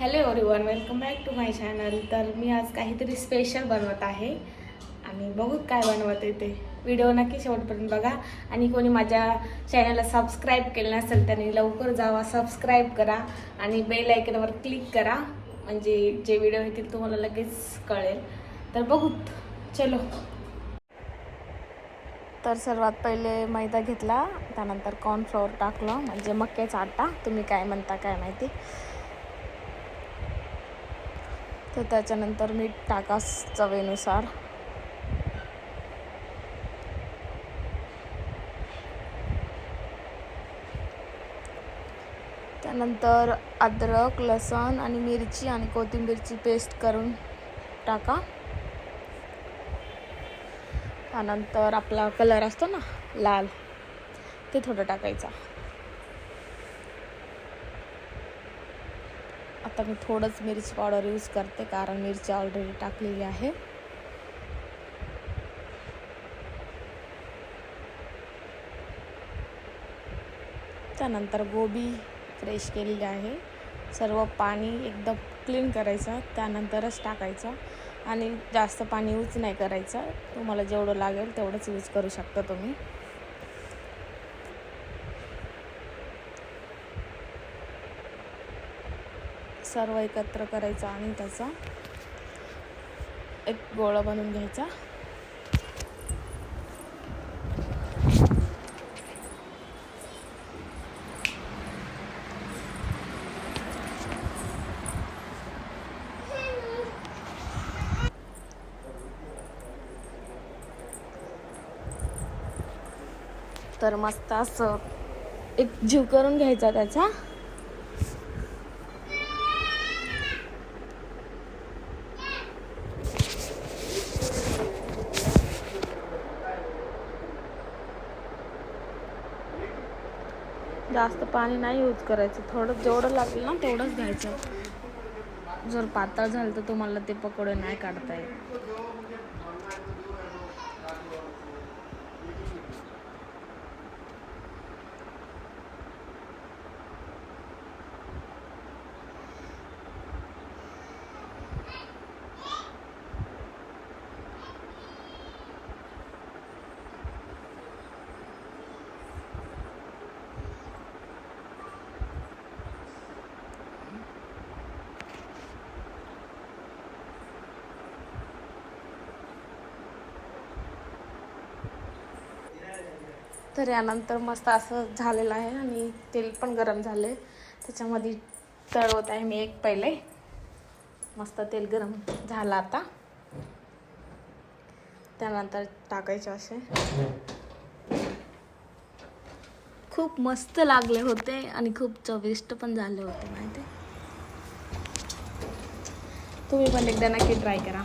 Hello everyone welcome back to my channel तर मी आज काहीतरी स्पेशल बनवत आहे. आणि बघूत काय बनवत आहे ते. व्हिडिओ नक्की शेवटपर्यंत बघा. आणि कोणी माझ्या चॅनलला सबस्क्राईब केलं नसेल त्यांनी लवकर जावा सबस्क्राईब करा. आणि बेल आयकनवर क्लिक करा. म्हणजे जे व्हिडिओ येतील तुम्हाला लगेच कळेल. तर बघूत चलो. तर सर्वात पहिले मैदा घेतला. त्यानंतर कॉर्नफ्लॉवर टाकलं. म्हणजे मक्याचा आटा. तुम्ही काय म्हणता काय माहिती? तर त्याच्यानंतर मीठ टाका चवेनुसार त्यानंतर अद्रक लसण आणि मिरची आणि कोथिंबीरची पेस्ट करून टाका. त्यानंतर आपला कलर असतो ना लाल ते थोडं टाकायचा. आता मी थोडंच मिरची पावडर यूज करते कारण मिरची ऑलरेडी टाकलेली आहे. त्यानंतर गोबी फ्रेश केलेली आहे. सर्व पाणी एकदम क्लीन करायचं त्यानंतरच टाकायचं आणि जास्त पाणी यूज नाही करायचं. तुम्हाला जेवढं लागेल तेवढंच यूज करू शकता तुम्ही. सर्व एकत्र करायचं आणि त्याचा एक गोळा बनवून घ्यायचा. तर मस्त असं एक जीव करून घ्यायचा त्याचा. जास्त पाणी नाही यूज करायचं. थोडं जेवढं लागेल ना तेवढंच घ्यायचं. जर पातळ झालं तर तुम्हाला ते पकोडे नाही काढता येत. तर यानंतर मस्त असं झालेलं आहे आणि तेल पण गरम झाले त्याच्यामध्ये तळवत आहे मी एक पहिले. मस्त तेल गरम झालं आता. त्यानंतर टाकायचे असे. खूप मस्त लागले होते आणि खूप चविष्ट पण झाले होते माहिती तुम्ही पण एकदा नक्की ट्राय करा.